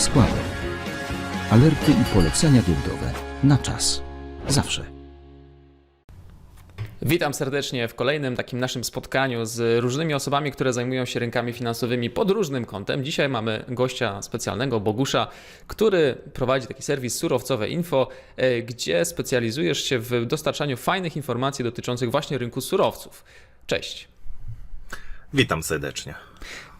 składek. Alerty i polecenia giełdowe na czas. Zawsze. Witam serdecznie w kolejnym takim naszym spotkaniu z różnymi osobami, które zajmują się rynkami finansowymi pod różnym kątem. Dzisiaj mamy gościa specjalnego, Bogusza, który prowadzi taki serwis Surowcowe Info, e, gdzie specjalizujesz się w dostarczaniu fajnych informacji dotyczących właśnie rynku surowców. Cześć. Witam serdecznie.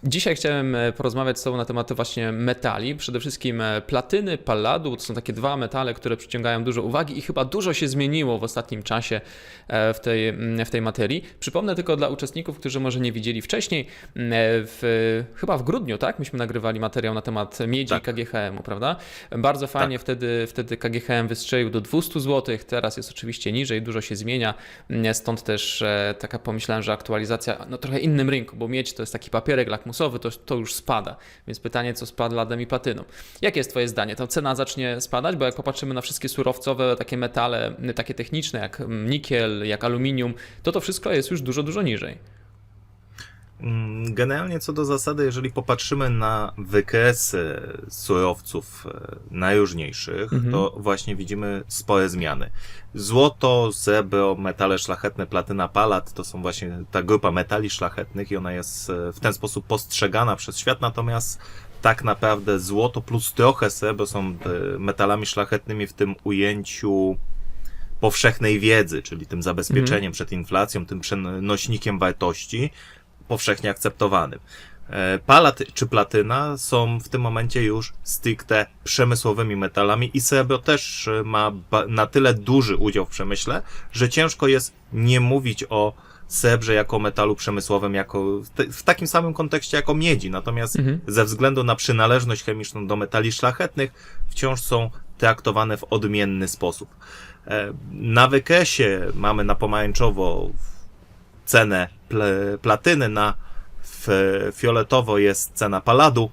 Dzisiaj chciałem e, porozmawiać z Tobą na temat właśnie metali, przede wszystkim e, platyny, palladu. To są takie dwa metale, które przyciągają dużo uwagi i chyba dużo się zmieniło w ostatnim czasie e, w tej, mm, w tej materii. Przypomnę tylko dla uczestników, którzy może nie widzieli wcześniej, mm, w, chyba w grudniu, tak? Myśmy nagrywali materiał na temat miedzi Tak. i KGHM-u, prawda? Bardzo fajnie wtedy, wtedy KGHM wystrzelił do 200 zł, teraz jest oczywiście niżej, dużo się zmienia, Mm, stąd też taka pomyślałem, że aktualizacja no trochę innym rynku, bo miedź to jest taki papierek lakmusowy, to, to już spada, więc pytanie, co spadł ladem i platyną. Jakie jest Twoje zdanie? Ta cena zacznie spadać, bo jak popatrzymy na wszystkie surowcowe, takie metale, takie techniczne, jak mm, nikiel, jak aluminium, to to wszystko jest już dużo, dużo niżej. Mm, Generalnie co do zasady, jeżeli popatrzymy na wykresy surowców e, najróżniejszych, Mhm. to właśnie widzimy spore zmiany. Złoto, srebro, metale szlachetne, platyna, palat to są właśnie ta grupa metali szlachetnych i ona jest e, w ten sposób postrzegana przez świat, natomiast tak naprawdę złoto plus trochę srebro są e, metalami szlachetnymi w tym ujęciu powszechnej wiedzy, czyli tym zabezpieczeniem przed inflacją, tym przenośnikiem wartości, powszechnie akceptowanym. E, Palat czy platyna są w tym momencie już stricte przemysłowymi metalami i srebro też e, ma na tyle duży udział w przemyśle, że ciężko jest nie mówić o srebrze jako metalu przemysłowym, jako w, takim samym kontekście jako miedzi. Natomiast Mhm. ze względu na przynależność chemiczną do metali szlachetnych wciąż są traktowane w odmienny sposób. E, Na wykresie mamy na pomarańczowo cenę platyny, na fioletowo jest cena paladu.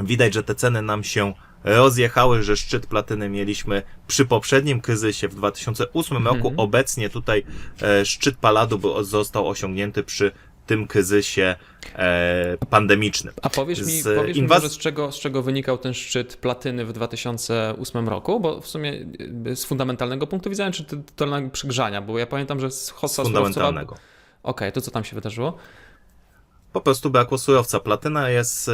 Widać, że te ceny nam się rozjechały, że szczyt platyny mieliśmy przy poprzednim kryzysie w 2008 Mhm. roku. Obecnie tutaj e, szczyt paladu był, został osiągnięty przy tym kryzysie e, pandemicznym. A powiesz mi, Z powiesz mi inwaz- może, z czego, z czego wynikał ten szczyt platyny w 2008 roku? Bo w sumie y, z fundamentalnego punktu widzenia, czy to totalnego przygrzania? Bo ja pamiętam, że z hossa Z fundamentalnego. Okej, to co tam się wydarzyło? Po prostu brakło surowca. Platyna jest, e,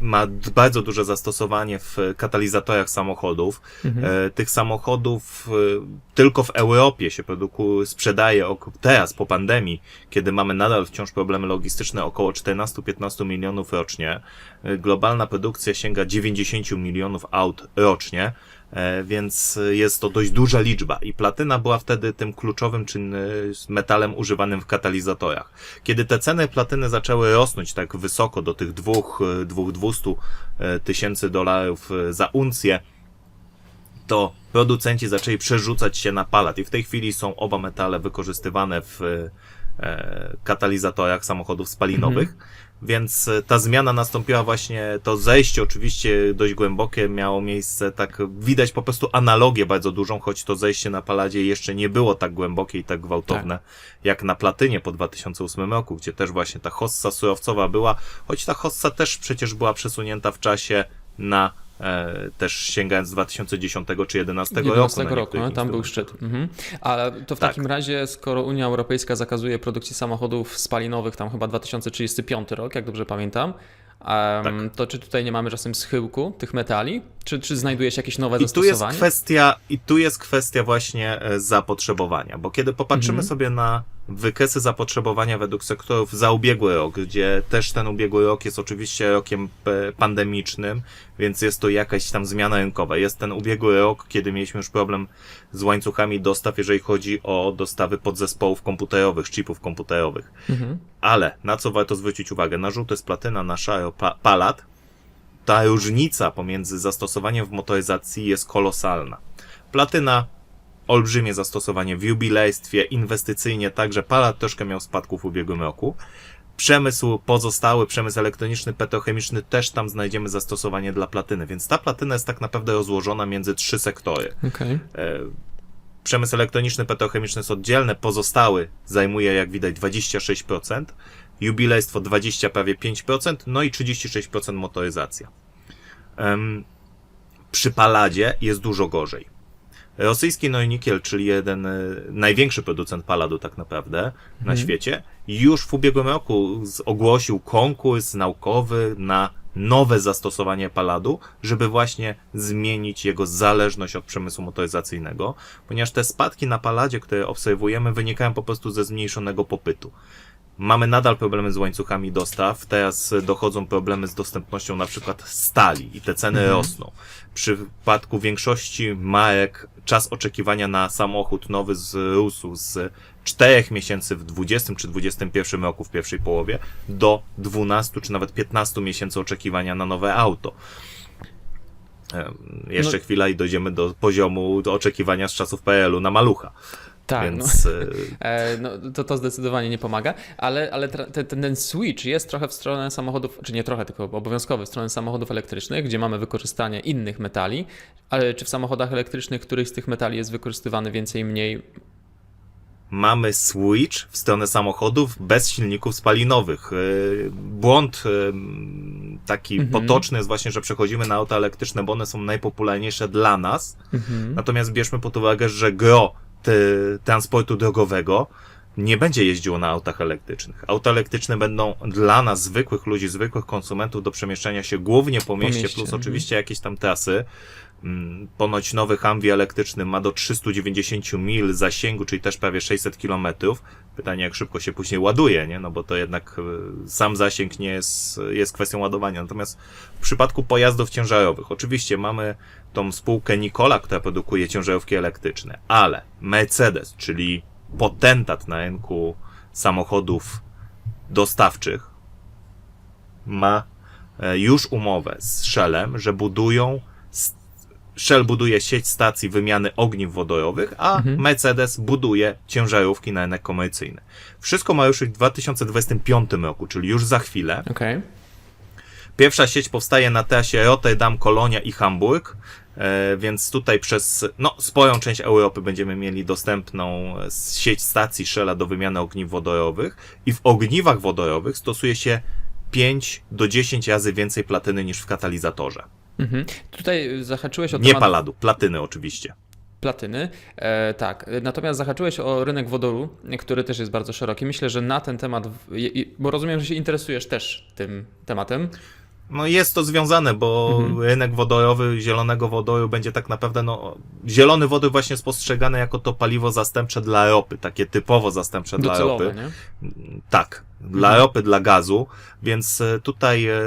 ma bardzo duże zastosowanie w katalizatorach samochodów. E, Tych samochodów e, tylko w Europie się produkuje, sprzedaje teraz po pandemii, kiedy mamy nadal wciąż problemy logistyczne, około 14-15 milionów rocznie. E, Globalna produkcja sięga 90 milionów aut rocznie. E, Więc jest to dość duża liczba. I platyna była wtedy tym kluczowym czyn, e, metalem używanym w katalizatorach. Kiedy te ceny platyny zaczęły rosnąć tak wysoko do tych dwóch, e, dwóch 200 e, tysięcy dolarów za uncję, to producenci zaczęli przerzucać się na palat. I w tej chwili są oba metale wykorzystywane w katalizatorach samochodów spalinowych, więc e, ta zmiana nastąpiła właśnie, to zejście oczywiście dość głębokie miało miejsce, tak widać po prostu analogię bardzo dużą, choć to zejście na paladzie jeszcze nie było tak głębokie i tak gwałtowne jak na platynie po 2008 roku, gdzie też właśnie ta hossa surowcowa była, choć ta hossa też przecież była przesunięta w czasie na też sięgając 2010 czy 2011 roku. 11 na roku, no, tam był szczyt. Mhm. Ale to w Tak. takim razie, skoro Unia Europejska zakazuje produkcji samochodów spalinowych, tam chyba 2035 rok, jak dobrze pamiętam, Tak. to czy tutaj nie mamy czasem schyłku tych metali? Czy, czy znajduje się jakieś nowe I tu jest zastosowanie? kwestia, i tu jest kwestia właśnie e, zapotrzebowania, bo kiedy popatrzymy Mhm. sobie na wykresy zapotrzebowania według sektorów za ubiegły rok, gdzie też ten ubiegły rok jest oczywiście rokiem pandemicznym, więc jest to jakaś tam zmiana rynkowa. Jest ten ubiegły rok, kiedy mieliśmy już problem z łańcuchami dostaw, jeżeli chodzi o dostawy podzespołów komputerowych, chipów komputerowych. Mhm. Ale na co warto zwrócić uwagę? Na żółto jest platyna, na szaro pa palat. Ta różnica pomiędzy zastosowaniem w motoryzacji jest kolosalna. Platyna, olbrzymie zastosowanie w jubilejstwie, inwestycyjnie, także palat troszkę miał spadków w ubiegłym roku. Przemysł pozostały, przemysł elektroniczny, petrochemiczny, też tam znajdziemy zastosowanie dla platyny, więc ta platyna jest tak naprawdę rozłożona między trzy sektory. Okej. E, Przemysł elektroniczny, petrochemiczny jest oddzielny, pozostały zajmuje, jak widać, 26%, jubilejstwo 20, prawie 5%, no i 36% motoryzacja. Przy paladzie jest dużo gorzej. Rosyjski Neunikiel, czyli jeden e, największy producent paladu tak naprawdę na świecie, już w ubiegłym roku ogłosił konkurs naukowy na nowe zastosowanie paladu, żeby właśnie zmienić jego zależność od przemysłu motoryzacyjnego, ponieważ te spadki na paladzie, które obserwujemy, wynikają po prostu ze zmniejszonego popytu. Mamy nadal problemy z łańcuchami dostaw, teraz dochodzą problemy z dostępnością na przykład stali i te ceny rosną. W przypadku większości marek czas oczekiwania na samochód nowy zrósł z 4 miesięcy w 20 czy 21 roku w pierwszej połowie do 12 czy nawet 15 miesięcy oczekiwania na nowe auto. Jeszcze No- chwila i dojdziemy do poziomu do oczekiwania z czasów PRL-u na malucha. Tak, Więc e, E, No, to, to zdecydowanie nie pomaga, ale, ale ten, ten, switch jest trochę w stronę samochodów, czy nie trochę, tylko obowiązkowy w stronę samochodów elektrycznych, gdzie mamy wykorzystanie innych metali, ale czy w samochodach elektrycznych któryś z tych metali jest wykorzystywany więcej, mniej? mamy switch w stronę samochodów bez silników spalinowych. Yy, Błąd yy, taki Mhm. potoczny jest właśnie, że przechodzimy na auta elektryczne, bo one są najpopularniejsze dla nas. Natomiast bierzmy pod uwagę, że gro transportu drogowego nie będzie jeździło na autach elektrycznych. Auta elektryczne będą dla nas, zwykłych ludzi, zwykłych konsumentów, do przemieszczania się głównie po mieście, mieście, plus mhm. oczywiście jakieś tam trasy. Mm, Ponoć nowy Humvee elektryczny ma do 390 mil zasięgu, czyli też prawie 600 kilometrów. Pytanie, jak szybko się później ładuje, nie? No bo to jednak y, sam zasięg nie jest, jest kwestią ładowania. Natomiast w przypadku pojazdów ciężarowych, oczywiście mamy tą spółkę Nikola, która produkuje ciężarówki elektryczne, ale Mercedes, czyli potentat na rynku samochodów dostawczych, ma e, już umowę z Shellem, że budują Shell buduje sieć stacji wymiany ogniw wodorowych, a Mercedes buduje ciężarówki na rynek komercyjny. Wszystko ma ruszyć w 2025 roku, czyli już za chwilę. Okej. Pierwsza sieć powstaje na trasie Rotterdam, Kolonia i Hamburg, e, więc tutaj przez no, sporą część Europy będziemy mieli dostępną e, sieć stacji Shella do wymiany ogniw wodorowych i w ogniwach wodorowych stosuje się 5 do 10 razy więcej platyny niż w katalizatorze. Mhm. Tutaj zahaczyłeś o Nie temat paladu, platyny oczywiście. platyny. E, tak, natomiast zahaczyłeś o rynek wodoru, który też jest bardzo szeroki. Myślę, że na ten temat, bo rozumiem, że się interesujesz też tym tematem. No jest to związane, bo rynek wodorowy zielonego wodoru będzie tak naprawdę, no, zielony wodór właśnie jest postrzegany jako to paliwo zastępcze dla ropy, takie typowo zastępcze dla Docelowe, ropy. nie? Tak, dla ropy, dla gazu, więc e, tutaj e,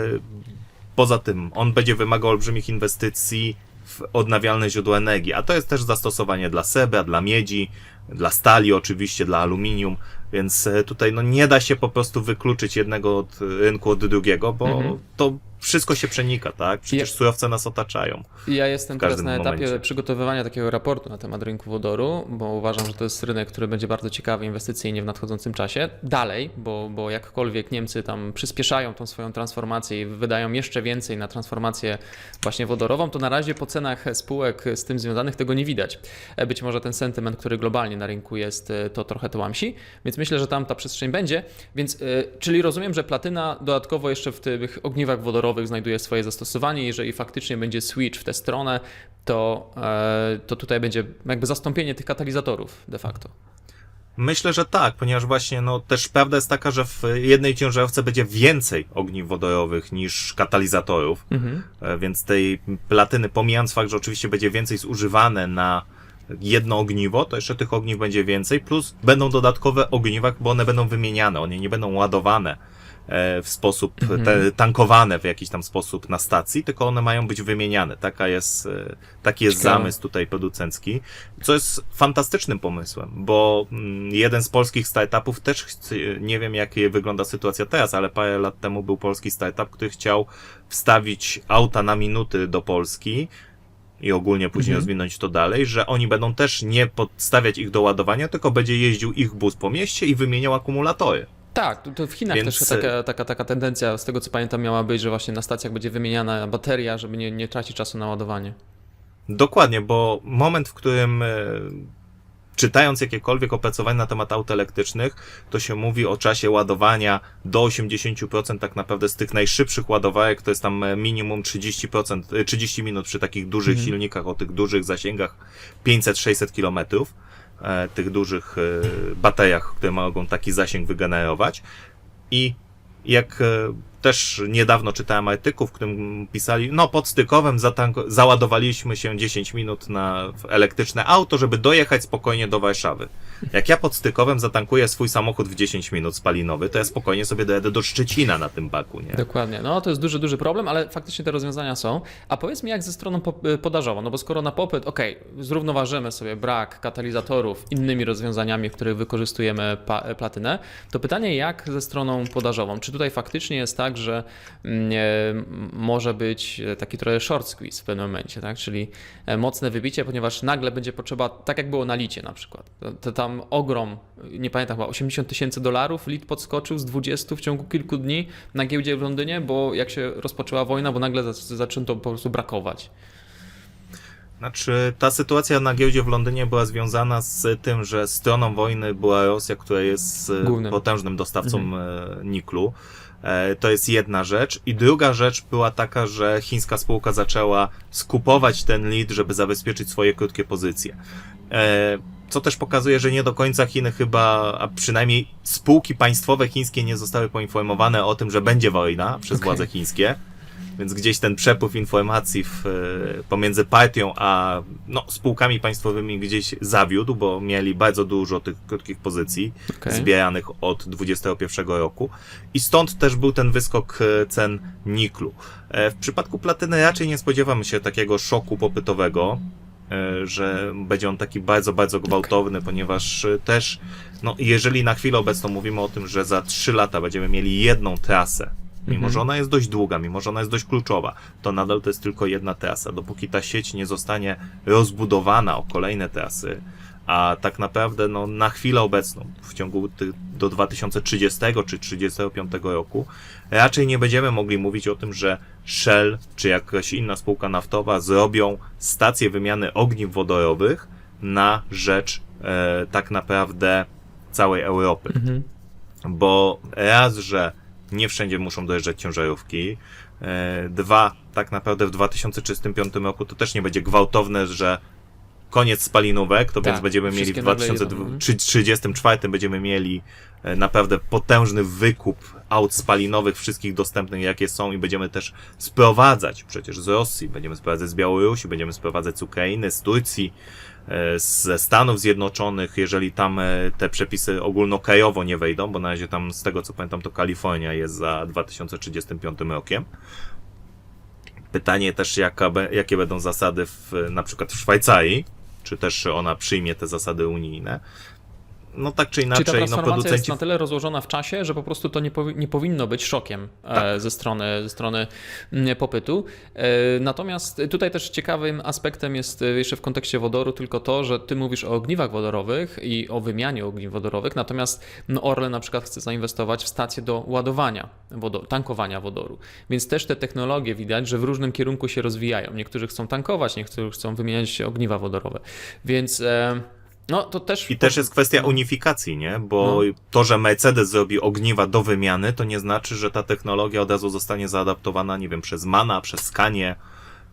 poza tym on będzie wymagał olbrzymich inwestycji w odnawialne źródła energii, a to jest też zastosowanie dla srebra, dla miedzi, dla stali oczywiście, dla aluminium, więc e, tutaj no nie da się po prostu wykluczyć jednego od rynku od drugiego, bo Mhm. to wszystko się przenika, tak? Przecież Ja- surowce nas otaczają. Ja jestem teraz na etapie momencie. przygotowywania takiego raportu na temat rynku wodoru, bo uważam, że to jest rynek, który będzie bardzo ciekawy inwestycyjnie w nadchodzącym czasie. Dalej, bo, bo jakkolwiek Niemcy tam przyspieszają tą swoją transformację i wydają jeszcze więcej na transformację właśnie wodorową, to na razie po cenach spółek z tym związanych tego nie widać. E, Być może ten sentyment, który globalnie na rynku jest, e, to trochę tłamsi, więc myślę, że tam ta przestrzeń będzie. Więc, e, czyli rozumiem, że platyna dodatkowo jeszcze w tych ogniwach wodorowych znajduje swoje zastosowanie. Jeżeli faktycznie będzie switch w tę stronę, to, e, to tutaj będzie jakby zastąpienie tych katalizatorów de facto. Myślę, że tak, ponieważ właśnie no też prawda jest taka, że w jednej ciężarówce będzie więcej ogniw wodorowych niż katalizatorów, e, więc tej platyny, pomijając fakt, że oczywiście będzie więcej zużywane na jedno ogniwo, to jeszcze tych ogniw będzie więcej, plus będą dodatkowe ogniwa, bo one będą wymieniane, one nie będą ładowane w sposób, te, tankowane w jakiś tam sposób na stacji, tylko one mają być wymieniane. Taka jest, e, taki jest Ciekawe. zamysł tutaj producencki, co jest fantastycznym pomysłem, bo mm, jeden z polskich startupów też, nie wiem jak wygląda sytuacja teraz, ale parę lat temu był polski startup, który chciał wstawić auta na minuty do Polski i ogólnie później rozwinąć to dalej, że oni będą też nie podstawiać ich do ładowania, tylko będzie jeździł ich bus po mieście i wymieniał akumulatory. Tak, to, w Chinach Więc- też taka, taka, taka tendencja, z tego co pamiętam, miała być, że właśnie na stacjach będzie wymieniana bateria, żeby nie, nie tracić czasu na ładowanie. Dokładnie, bo moment, w którym e, czytając jakiekolwiek opracowania na temat aut elektrycznych, to się mówi o czasie ładowania do 80% tak naprawdę z tych najszybszych ładowarek, to jest tam e, minimum 30%, e, 30 minut przy takich dużych Mhm. silnikach o tych dużych zasięgach 500-600 kilometrów, e, tych dużych e, bateriach, które mogą taki zasięg wygenerować. I jak e, też niedawno czytałem artykuł, w którym pisali, no pod stykowem załadowaliśmy się 10 minut na elektryczne auto, żeby dojechać spokojnie do Warszawy. Jak ja pod stykowem zatankuję swój samochód w 10 minut spalinowy, to ja spokojnie sobie dojadę do Szczecina na tym baku, nie? Dokładnie. No to jest duży, duży problem, ale faktycznie te rozwiązania są. A powiedz mi, jak ze stroną y, podażową? No bo skoro na popyt, okej, zrównoważymy sobie brak katalizatorów innymi rozwiązaniami, w których wykorzystujemy pa- platynę, to pytanie, jak ze stroną podażową? Czy tutaj faktycznie jest tak, że mm, e, może być taki trochę short squeeze w pewnym momencie, tak? Czyli e, mocne wybicie, ponieważ nagle będzie potrzeba, tak jak było na licie na przykład. To, to tam ogrom, nie pamiętam chyba, 80 tysięcy dolarów lit podskoczył z 20 w ciągu kilku dni na giełdzie w Londynie, bo jak się rozpoczęła wojna, bo nagle za- zaczęto po prostu brakować. Znaczy, ta sytuacja na giełdzie w Londynie była związana z tym, że stroną wojny była Rosja, która jest e, Głównym. potężnym dostawcą e, niklu. E, To jest jedna rzecz. I druga rzecz była taka, że chińska spółka zaczęła skupować ten lead, żeby zabezpieczyć swoje krótkie pozycje. Co też pokazuje, że nie do końca Chiny chyba, a przynajmniej spółki państwowe chińskie nie zostały poinformowane o tym, że będzie wojna przez Okej. władze chińskie. Więc gdzieś ten przepływ informacji w, e, pomiędzy partią a no, spółkami państwowymi gdzieś zawiódł, bo mieli bardzo dużo tych krótkich pozycji Okej. zbieranych od 21 roku. I stąd też był ten wyskok e, cen niklu. E, W przypadku platyny raczej nie spodziewamy się takiego szoku popytowego, że będzie on taki bardzo, bardzo gwałtowny, ponieważ e, też, no, jeżeli na chwilę obecną mówimy o tym, że za 3 lata będziemy mieli jedną trasę, mimo Mhm. że ona jest dość długa, mimo że ona jest dość kluczowa, to nadal to jest tylko jedna trasa. Dopóki ta sieć nie zostanie rozbudowana o kolejne trasy, a tak naprawdę no, na chwilę obecną, w ciągu do 2030 czy 2035 roku, raczej nie będziemy mogli mówić o tym, że Shell czy jakaś inna spółka naftowa zrobią stacje wymiany ogniw wodorowych na rzecz e, tak naprawdę całej Europy Mhm. bo raz, że nie wszędzie muszą dojeżdżać ciężarówki, e, dwa, tak naprawdę w 2035 roku to też nie będzie gwałtowne, że koniec spalinówek, to Tak, więc będziemy mieli w wszystkie nagle jedą, 2034 będziemy mieli e, naprawdę potężny wykup aut spalinowych, wszystkich dostępnych jakie są i będziemy też sprowadzać przecież z Rosji, będziemy sprowadzać z Białorusi, będziemy sprowadzać z Ukrainy, z Turcji, e, ze Stanów Zjednoczonych, jeżeli tam e, te przepisy ogólnokrajowo nie wejdą, bo na razie tam z tego co pamiętam to Kalifornia jest za 2035 rokiem. Pytanie też jaka, jakie będą zasady w, na przykład w Szwajcarii, czy też ona przyjmie te zasady unijne. No tak czy Czy ta inaczej, no transformacja jest producenci na tyle rozłożona w czasie, że po prostu to nie, powi- nie powinno być szokiem e, Tak. ze, strony, ze strony popytu. E, natomiast tutaj też ciekawym aspektem jest e, jeszcze w kontekście wodoru tylko to, że ty mówisz o ogniwach wodorowych i o wymianie ogniw wodorowych, natomiast no, Orlen na przykład chce zainwestować w stację do ładowania, wodoru, tankowania wodoru. Więc też te technologie widać, że w różnym kierunku się rozwijają. Niektórzy chcą tankować, niektórzy chcą wymieniać ogniwa wodorowe. Więc e, no to też... I też jest kwestia unifikacji, nie? Bo No. to, że Mercedes zrobi ogniwa do wymiany, to nie znaczy, że ta technologia od razu zostanie zaadaptowana, nie wiem, przez MANA, przez Scanie,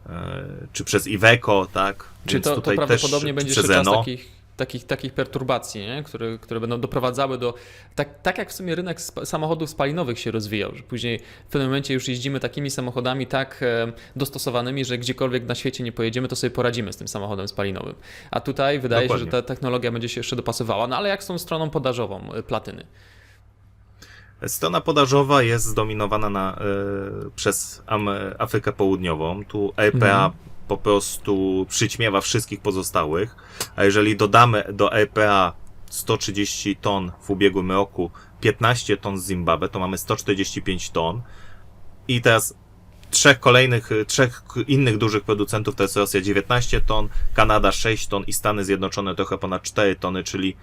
e, czy przez Iveco, tak? Czy Więc to, to tutaj prawdopodobnie też, będzie jeszcze czas takich, takich, takich perturbacji, nie? Które, które będą doprowadzały do. Tak, tak jak w sumie rynek sp- samochodów spalinowych się rozwijał, że później w pewnym momencie już jeździmy takimi samochodami tak e, dostosowanymi, że gdziekolwiek na świecie nie pojedziemy, to sobie poradzimy z tym samochodem spalinowym. A tutaj wydaje się, Dokładnie. że ta technologia będzie się jeszcze dopasowała. No ale jak z tą stroną podażową e, platyny? Strona podażowa jest zdominowana na, e, przez Am- Afrykę Południową. Tu EPA Mhm. Po prostu przyćmiewa wszystkich pozostałych, a jeżeli dodamy do EPA 130 ton w ubiegłym roku, 15 ton z Zimbabwe, to mamy 145 ton. I teraz trzech kolejnych, trzech innych dużych producentów to jest Rosja 19 ton, Kanada 6 ton i Stany Zjednoczone trochę ponad 4 tony, czyli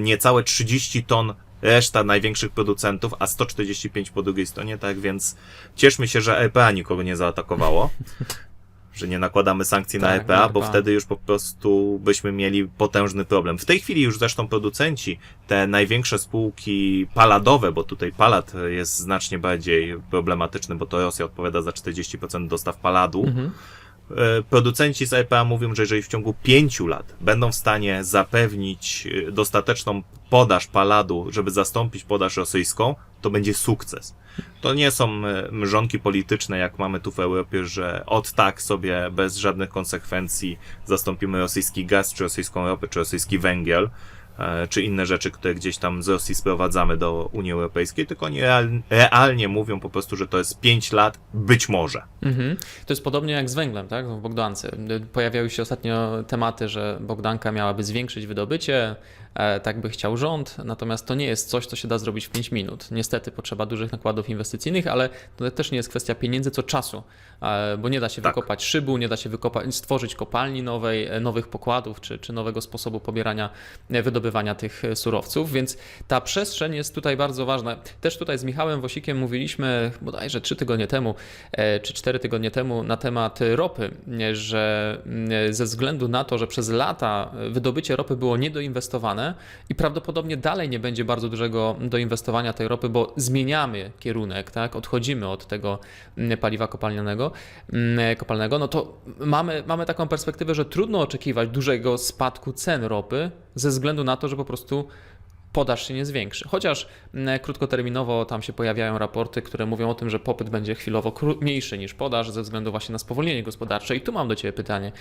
niecałe 30 ton reszta największych producentów, a 145 po drugiej stronie, tak więc cieszmy się, że EPA nikogo nie zaatakowało. Że nie nakładamy sankcji na Tak, EPA, bo EPA. wtedy już po prostu byśmy mieli potężny problem. W tej chwili już zresztą producenci, te największe spółki paladowe, bo tutaj palad jest znacznie bardziej problematyczny, bo to Rosja odpowiada za 40% dostaw paladu. Mhm. E, Producenci z EPA mówią, że jeżeli w ciągu pięciu lat będą w stanie zapewnić e, dostateczną podaż paladu, żeby zastąpić podaż rosyjską, to będzie sukces. To nie są e, mrzonki polityczne, jak mamy tu w Europie, że od tak sobie bez żadnych konsekwencji zastąpimy rosyjski gaz, czy rosyjską ropę, czy rosyjski węgiel, czy inne rzeczy, które gdzieś tam z Rosji sprowadzamy do Unii Europejskiej, tylko oni real, realnie mówią po prostu, że to jest pięć lat, być może. Mhm. To jest podobnie jak z węglem, tak? W Bogdance. Pojawiały się ostatnio tematy, że Bogdanka miałaby zwiększyć wydobycie, e, tak by chciał rząd, natomiast to nie jest coś, co się da zrobić w 5 minut. Niestety potrzeba dużych nakładów inwestycyjnych, ale to też nie jest kwestia pieniędzy, co czasu, e, bo nie da się Tak. wykopać szybu, nie da się wykopać, stworzyć kopalni nowej, e, nowych pokładów, czy, czy nowego sposobu pobierania, e, wydobywania tych e, surowców, więc ta przestrzeń jest tutaj bardzo ważna. Też tutaj z Michałem Wosikiem mówiliśmy bodajże trzy tygodnie temu, e, czy cztery tygodnie temu na temat ropy, że mm, ze względu na to, że przez lata wydobycie ropy było niedoinwestowane i prawdopodobnie dalej nie będzie bardzo dużego doinwestowania tej ropy, bo zmieniamy kierunek, tak? odchodzimy od tego mm, paliwa kopalnianego, mm, kopalnego, no to mamy, mamy taką perspektywę, że trudno oczekiwać dużego spadku cen ropy ze względu na to, że po prostu podaż się nie zwiększy. Chociaż mm, krótkoterminowo tam się pojawiają raporty, które mówią o tym, że popyt będzie chwilowo mniejszy niż podaż ze względu właśnie na spowolnienie gospodarcze. I tu mam do Ciebie pytanie.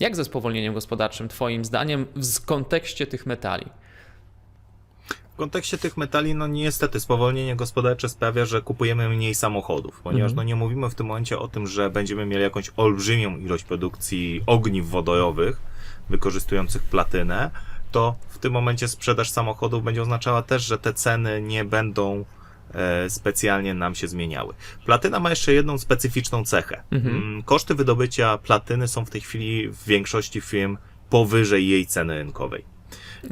Jak ze spowolnieniem gospodarczym Twoim zdaniem w kontekście tych metali? W kontekście tych metali, no niestety, spowolnienie gospodarcze sprawia, że kupujemy mniej samochodów, ponieważ Mhm. no nie mówimy w tym momencie o tym, że będziemy mieli jakąś olbrzymią ilość produkcji ogniw wodorowych wykorzystujących platynę, to w tym momencie sprzedaż samochodów będzie oznaczała też, że te ceny nie będą e, specjalnie nam się zmieniały. Platyna ma jeszcze jedną specyficzną cechę. Mhm. Mm, Koszty wydobycia platyny są w tej chwili w większości firm powyżej jej ceny rynkowej.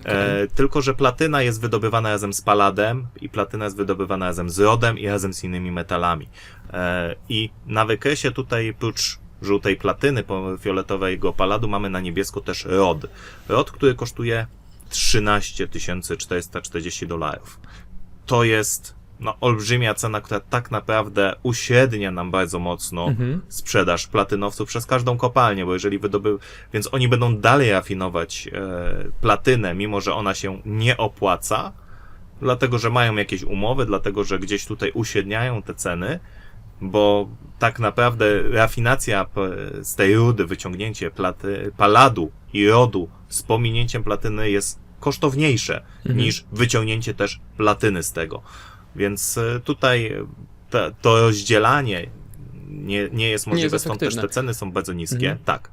E, tylko, że platyna jest wydobywana razem z paladem i platyna jest wydobywana razem z rodem i razem z innymi metalami. E, I na wykresie tutaj prócz żółtej platyny, po- fioletowego paladu mamy na niebiesko też rod. Rod, który kosztuje 13 440 dolarów. To jest no, olbrzymia cena, która tak naprawdę uśrednia nam bardzo mocno Mhm. sprzedaż platynowców przez każdą kopalnię, bo jeżeli wydobył, więc oni będą dalej rafinować e, platynę, mimo że ona się nie opłaca, dlatego że mają jakieś umowy, dlatego że gdzieś tutaj uśredniają te ceny, bo tak naprawdę rafinacja z tej rudy, wyciągnięcie platy, paladu i rodu z pominięciem platyny jest kosztowniejsze Mhm. niż wyciągnięcie też platyny z tego. Więc e, tutaj te, to rozdzielanie nie, nie jest możliwe, jest stąd też te ceny są bardzo niskie. Mhm. Tak.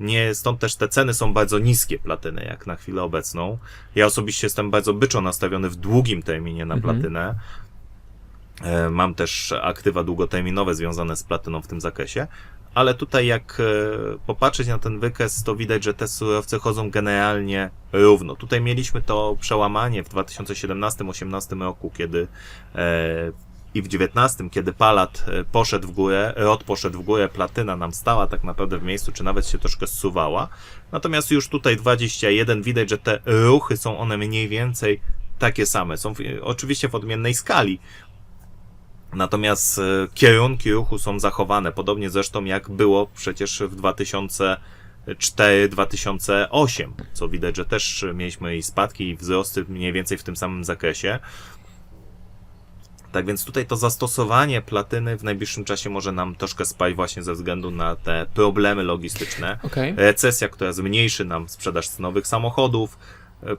Nie, stąd też te ceny są bardzo niskie platyny, jak na chwilę obecną. Ja osobiście jestem bardzo byczo nastawiony w długim terminie na Mhm. platynę. Mam też aktywa długoterminowe związane z platyną w tym zakresie, ale tutaj jak e, popatrzeć na ten wykres, to widać, że te surowce chodzą generalnie równo. Tutaj mieliśmy to przełamanie w 2017-2018 roku, kiedy e, i w 19, kiedy palat e, poszedł w górę, rod poszedł w górę, platyna nam stała tak naprawdę w miejscu, czy nawet się troszkę zsuwała. Natomiast już tutaj 21 widać, że te ruchy są one mniej więcej takie same. Są w, oczywiście w odmiennej skali, Natomiast e, kierunki ruchu są zachowane, podobnie zresztą jak było przecież w 2004-2008, co widać, że też mieliśmy i spadki, i wzrosty mniej więcej w tym samym zakresie. Tak więc tutaj to zastosowanie platyny w najbliższym czasie może nam troszkę spać właśnie ze względu na te problemy logistyczne. Okej. Recesja, która zmniejszy nam sprzedaż nowych samochodów,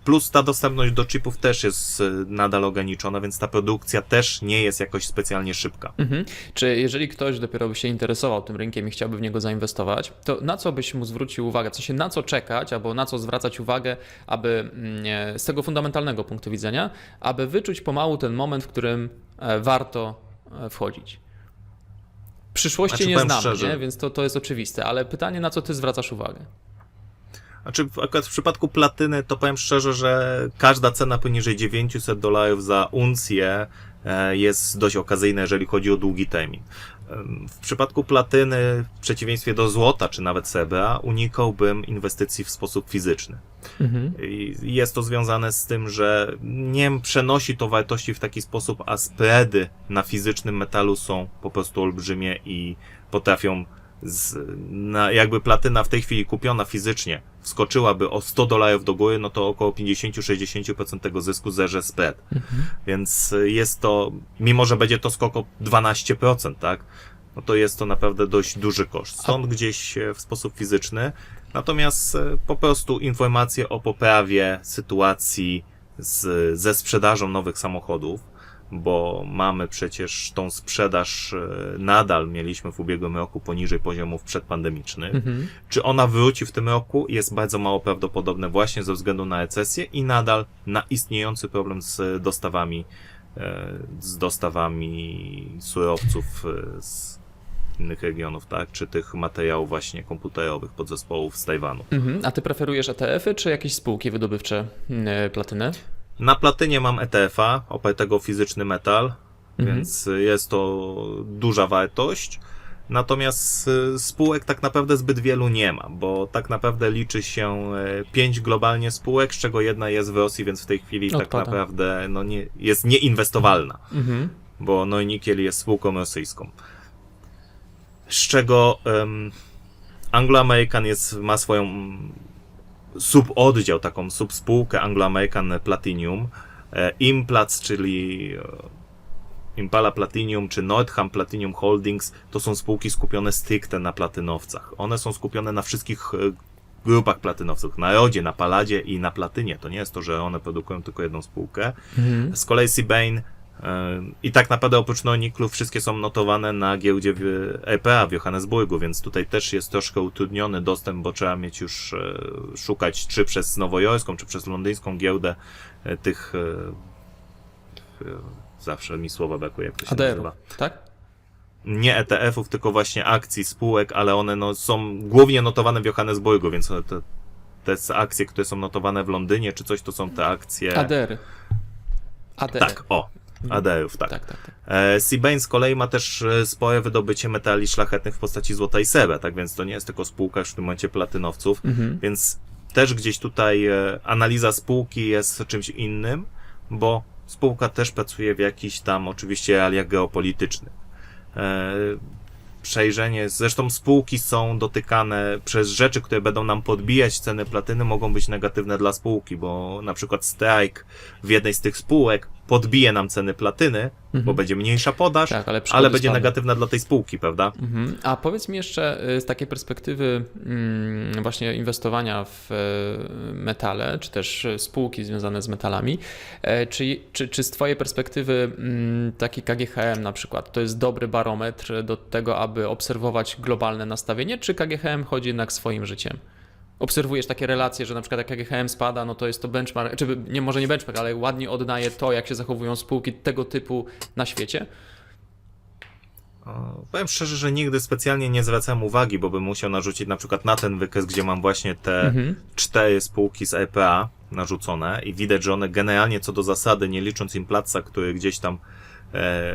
plus ta dostępność do chipów też jest e, nadal ograniczona, więc ta produkcja też nie jest jakoś specjalnie szybka. Mhm. Czy jeżeli ktoś dopiero by się interesował tym rynkiem i chciałby w niego zainwestować, to na co byś mu zwrócił uwagę? W sensie na co czekać, albo na co zwracać uwagę, aby mm, z tego fundamentalnego punktu widzenia, aby wyczuć pomału ten moment, w którym e, warto e, wchodzić? Przyszłości Znaczy, nie znamy, nie? więc to, to jest oczywiste, ale pytanie, na co ty zwracasz uwagę? Znaczy, akurat w przypadku platyny, to powiem szczerze, że każda cena poniżej 900 dolarów za uncję e, jest dość okazyjna, jeżeli chodzi o długi termin. W przypadku platyny, w przeciwieństwie do złota czy nawet srebra, unikałbym inwestycji w sposób fizyczny. Mhm. Jest to związane z tym, że nie przenosi to wartości w taki sposób, a spready na fizycznym metalu są po prostu olbrzymie i potrafią z, na, jakby platyna w tej chwili kupiona fizycznie wskoczyłaby o 100 dolarów do góry, no to około 50-60% tego zysku zerze spread. Więc y, jest to, mimo że będzie to skok o 12%, tak? No to jest to naprawdę dość duży koszt. Stąd gdzieś e, w sposób fizyczny. Natomiast e, po prostu informacje o poprawie sytuacji z, ze sprzedażą nowych samochodów, bo mamy przecież tą sprzedaż e, nadal mieliśmy w ubiegłym roku poniżej poziomów przedpandemicznych. Mhm. Czy ona wróci w tym roku jest bardzo mało prawdopodobne właśnie ze względu na recesję i nadal na istniejący problem z dostawami, e, z dostawami surowców e, z innych regionów, tak? Czy tych materiałów właśnie komputerowych, podzespołów z Tajwanu. Mhm. A ty preferujesz ETF-y czy jakieś spółki wydobywcze platyny? Na platynie mam ETF-a opartego fizyczny metal, Mhm. więc jest to duża wartość. Natomiast y, spółek tak naprawdę zbyt wielu nie ma, bo tak naprawdę liczy się e, pięć globalnie spółek, z czego jedna jest w Rosji, więc w tej chwili tak Odpada. naprawdę no nie, jest nieinwestowalna, Mhm. bo Neunikiel jest spółką rosyjską. Z czego um, Anglo-American jest, ma swoją suboddział, taką subspółkę Anglo-American Platinum. E, Implats, czyli e, Impala Platinum czy Nordham Platinum Holdings to są spółki skupione stricte na platynowcach. One są skupione na wszystkich e, grupach platynowców, na rodzie, na paladzie i na platynie. To nie jest to, że one produkują tylko jedną spółkę. Mhm. Z kolei Seabane i tak naprawdę oprócz Noniklu wszystkie są notowane na giełdzie w EPA w Johannesburgu, więc tutaj też jest troszkę utrudniony dostęp, bo trzeba mieć już e, szukać czy przez nowojorską, czy przez londyńską giełdę e, tych e, zawsze mi słowa brakuje, jak to się ADR-u, nazywa. tak? Nie ETF-ów, tylko właśnie akcji, spółek, ale one no, są głównie notowane w Johannesburgu, więc te, te akcje, które są notowane w Londynie, czy coś, to są te akcje... ADR. ADR. Tak, o, ADR-ów, tak. Tak, tak, tak. E, Seabane z kolei ma też e, spore wydobycie metali szlachetnych w postaci złota i srebra, tak więc to nie jest tylko spółka już w tym momencie platynowców, Mhm. więc też gdzieś tutaj e, analiza spółki jest czymś innym, bo spółka też pracuje w jakichś tam oczywiście realiach geopolitycznych. Przejrzenie, zresztą spółki są dotykane przez rzeczy, które będą nam podbijać ceny platyny, mogą być negatywne dla spółki, bo na przykład strajk w jednej z tych spółek podbije nam ceny platyny, bo będzie mniejsza podaż, Tak, ale ale będzie spadną. negatywna dla tej spółki, prawda? Mhm. A powiedz mi jeszcze y, z takiej perspektywy mm, właśnie inwestowania w e, metale, czy też spółki związane z metalami, e, czy, czy, czy z Twojej perspektywy mm, taki KGHM na przykład to jest dobry barometr do tego, aby obserwować globalne nastawienie, czy KGHM chodzi jednak swoim życiem? Obserwujesz takie relacje, że na przykład jak KGHM spada, no to jest to benchmark, czy nie może nie benchmark, ale ładnie oddaje to, jak się zachowują spółki tego typu na świecie? Powiem szczerze, że nigdy specjalnie nie zwracałem uwagi, bo bym musiał narzucić na przykład na ten wykres, gdzie mam właśnie te Mhm. cztery spółki z EPA narzucone i widać, że one generalnie co do zasady, nie licząc Implaca, który gdzieś tam e,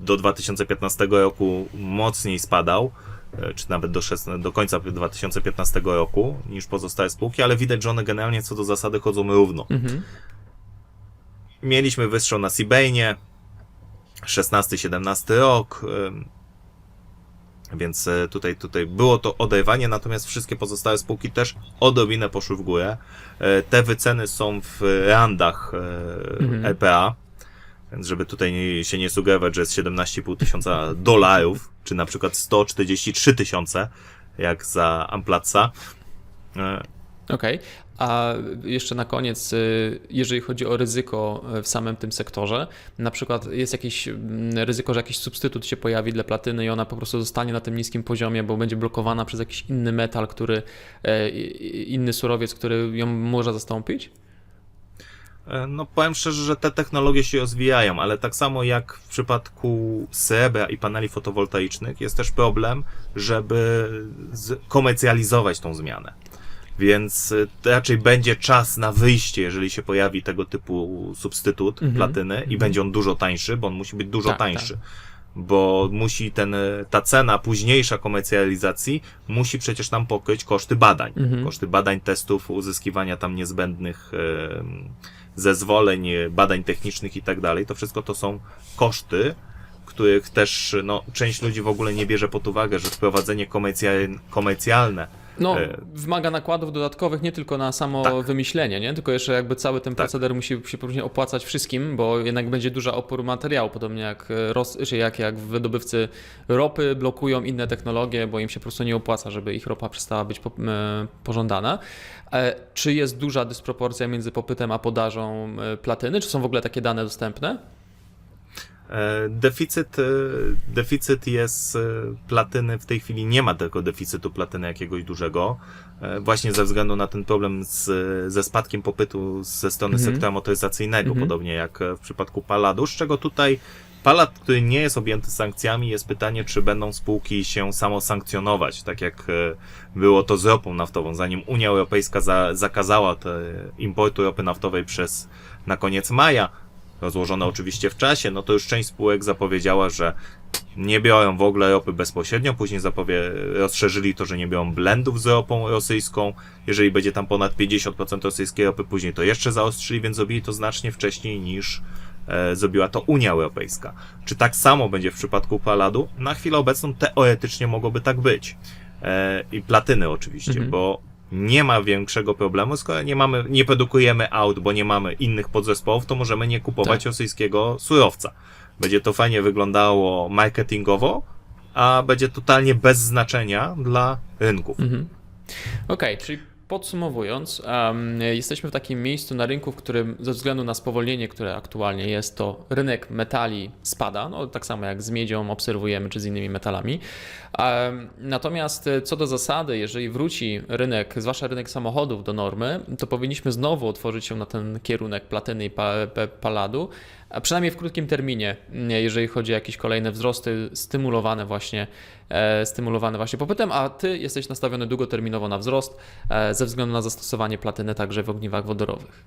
do 2015 roku mocniej spadał, czy nawet do, 16, do końca 2015 roku niż pozostałe spółki, ale widać, że one generalnie co do zasady chodzą równo. Mhm. Mieliśmy wystrzał na Seabane, 16-17 rok, więc e, tutaj, tutaj było to oderwanie, natomiast wszystkie pozostałe spółki też odrobinę poszły w górę. E, Te wyceny są w randach e, Mhm. EPA, więc żeby tutaj się nie sugerować, że jest 17,5 tysiąca dolarów, czy na przykład 143 tysiące, jak za Amplaca. E, Okej, a jeszcze na koniec, y, jeżeli chodzi o ryzyko w samym tym sektorze, na przykład jest jakieś mm, ryzyko, że jakiś substytut się pojawi dla platyny i ona po prostu zostanie na tym niskim poziomie, bo będzie blokowana przez jakiś inny metal, który, e, inny surowiec, który ją może zastąpić? E, No powiem szczerze, że te technologie się rozwijają, ale tak samo jak w przypadku srebra i paneli fotowoltaicznych jest też problem, żeby komercjalizować tą zmianę. Więc e, raczej będzie czas na wyjście, jeżeli się pojawi tego typu substytut Mhm. platyny i będzie on dużo tańszy, bo on musi być dużo Tak, tańszy. bo musi ten, e, ta cena późniejsza komercjalizacji musi przecież nam pokryć koszty badań. Mhm. Koszty badań, testów, uzyskiwania tam niezbędnych em, zezwoleń, e, badań technicznych i tak dalej. To wszystko to są koszty, których też no, część ludzi w ogóle nie bierze pod uwagę, że wprowadzenie komercjal- komercjalne No, E, wymaga nakładów dodatkowych nie tylko na samo Tak. wymyślenie, nie? tylko jeszcze jakby cały ten Tak. proceder musi się później opłacać wszystkim, bo jednak będzie duża opór materiału, podobnie jak, e, ros, jak, jak wydobywcy ropy blokują inne technologie, bo im się po prostu nie opłaca, żeby ich ropa przestała być po, e, pożądana. Czy jest duża dysproporcja między popytem a podażą platyny? Czy są w ogóle takie dane dostępne? E, Deficyt, e, deficyt jest e, platyny, w tej chwili nie ma tego deficytu platyny jakiegoś dużego, właśnie ze względu na ten problem z, ze spadkiem popytu ze strony Mhm. sektora motoryzacyjnego, Mhm. podobnie jak w przypadku Paladu, z czego tutaj Palad, który nie jest objęty sankcjami, jest pytanie, czy będą spółki się samosankcjonować, tak jak było to z ropą naftową, zanim Unia Europejska za, zakazała te importu ropy naftowej przez na koniec maja, rozłożone oczywiście w czasie, no to już część spółek zapowiedziała, że nie biorą w ogóle ropy bezpośrednio, później zapowie, rozszerzyli to, że nie biorą blendów z ropą rosyjską, jeżeli będzie tam ponad 50% rosyjskiej ropy, później to jeszcze zaostrzyli, więc zrobili to znacznie wcześniej niż e, zrobiła to Unia Europejska. Czy tak samo będzie w przypadku Paladu? Na chwilę obecną teoretycznie mogłoby tak być. E, I platyny oczywiście, Mhm. bo nie ma większego problemu, skoro nie mamy, nie produkujemy aut, bo nie mamy innych podzespołów, to możemy nie kupować Tak. rosyjskiego surowca. Będzie to fajnie wyglądało marketingowo, a będzie totalnie bez znaczenia dla rynków. Mhm. Okej, czyli podsumowując, jesteśmy w takim miejscu na rynku, w którym ze względu na spowolnienie, które aktualnie jest, to rynek metali spada, no, tak samo jak z miedzią obserwujemy, czy z innymi metalami. Natomiast e, co do zasady, jeżeli wróci rynek, zwłaszcza rynek samochodów do normy, to powinniśmy znowu otworzyć się na ten kierunek platyny i pa, pa, paladu, a przynajmniej w krótkim terminie, nie, jeżeli chodzi o jakieś kolejne wzrosty stymulowane właśnie, e, stymulowane właśnie popytem, a ty jesteś nastawiony długoterminowo na wzrost e, ze względu na zastosowanie platyny także w ogniwach wodorowych.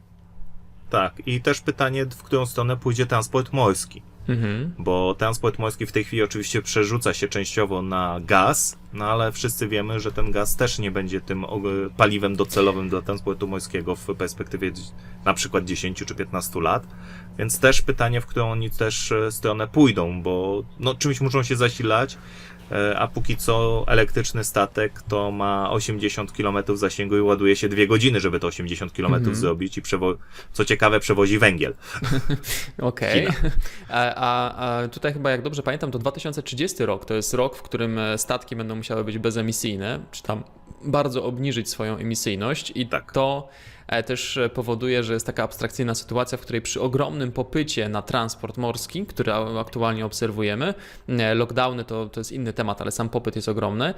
Tak, i też pytanie, w którą stronę pójdzie transport morski. Mhm. bo transport morski w tej chwili oczywiście przerzuca się częściowo na gaz, no ale wszyscy wiemy, że ten gaz też nie będzie tym paliwem docelowym dla transportu morskiego w perspektywie na przykład 10 czy 15 lat. Więc też pytanie, w którą oni też e, stronę pójdą, bo no, czymś muszą się zasilać, a póki co elektryczny statek to ma 80 km zasięgu i ładuje się 2 godziny, żeby to 80 km Mhm. zrobić i przewo- co ciekawe przewozi węgiel. Okej. China. A, a, tutaj chyba, jak dobrze pamiętam, to 2030 rok to jest rok, w którym e, statki będą musiały być bezemisyjne, czy tam bardzo obniżyć swoją emisyjność i Tak. to e, też e, powoduje, że jest taka abstrakcyjna sytuacja, w której przy ogromnym popycie na transport morski, który aktualnie obserwujemy, e, lockdowny to, to jest inny temat, ale sam popyt jest ogromny,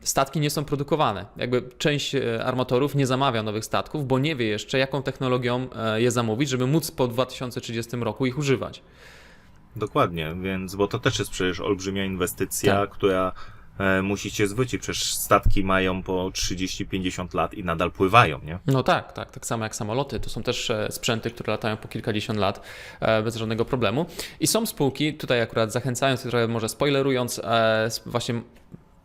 statki nie są produkowane. Jakby część e, armatorów nie zamawia nowych statków, bo nie wie jeszcze, jaką technologią e, je zamówić, żeby móc po 2030 roku ich używać. Dokładnie, więc, bo to też jest przecież olbrzymia inwestycja, Tak. która e, musi się zwrócić. Przecież statki mają po 30-50 lat i nadal pływają, nie? No tak, tak, tak samo jak samoloty. To są też e, sprzęty, które latają po kilkadziesiąt lat e, bez żadnego problemu. I są spółki, tutaj akurat zachęcając, trochę może spoilerując, właśnie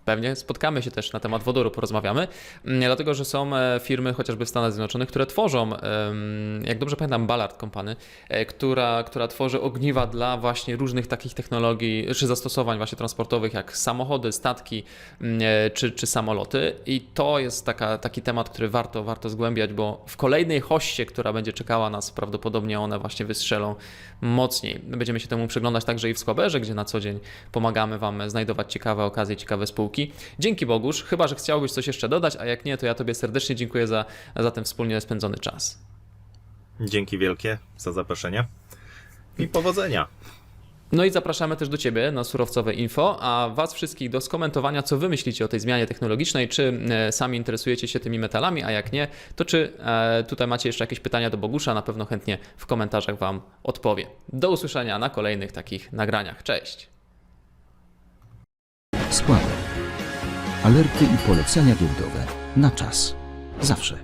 pewnie spotkamy się też na temat wodoru, porozmawiamy, mm, dlatego że są e, firmy chociażby w Stanach Zjednoczonych, które tworzą, jak dobrze pamiętam, Ballard Company, e, która, która tworzy ogniwa dla właśnie różnych takich technologii, czy zastosowań właśnie transportowych, jak samochody, statki mm, e, czy, czy samoloty. I to jest taka, taki temat, który warto, warto zgłębiać, bo w kolejnej hoście, która będzie czekała nas, prawdopodobnie one właśnie wystrzelą mocniej. Będziemy się temu przyglądać także i w Skłaberze, gdzie na co dzień pomagamy Wam znajdować ciekawe okazje, ciekawe spółki. Dzięki Bogusz, chyba, że chciałbyś coś jeszcze dodać, a jak nie, to ja Tobie serdecznie dziękuję za, za ten wspólnie spędzony czas. Dzięki wielkie za zaproszenie i powodzenia. No i zapraszamy też do Ciebie na surowcowe info, a Was wszystkich do skomentowania, co Wy myślicie o tej zmianie technologicznej, czy e, sami interesujecie się tymi metalami, a jak nie, to czy e, tutaj macie jeszcze jakieś pytania do Bogusza, na pewno chętnie w komentarzach Wam odpowie. Do usłyszenia na kolejnych takich nagraniach. Cześć! Składek. Alerty i polecenia giełdowe. Na czas. Zawsze.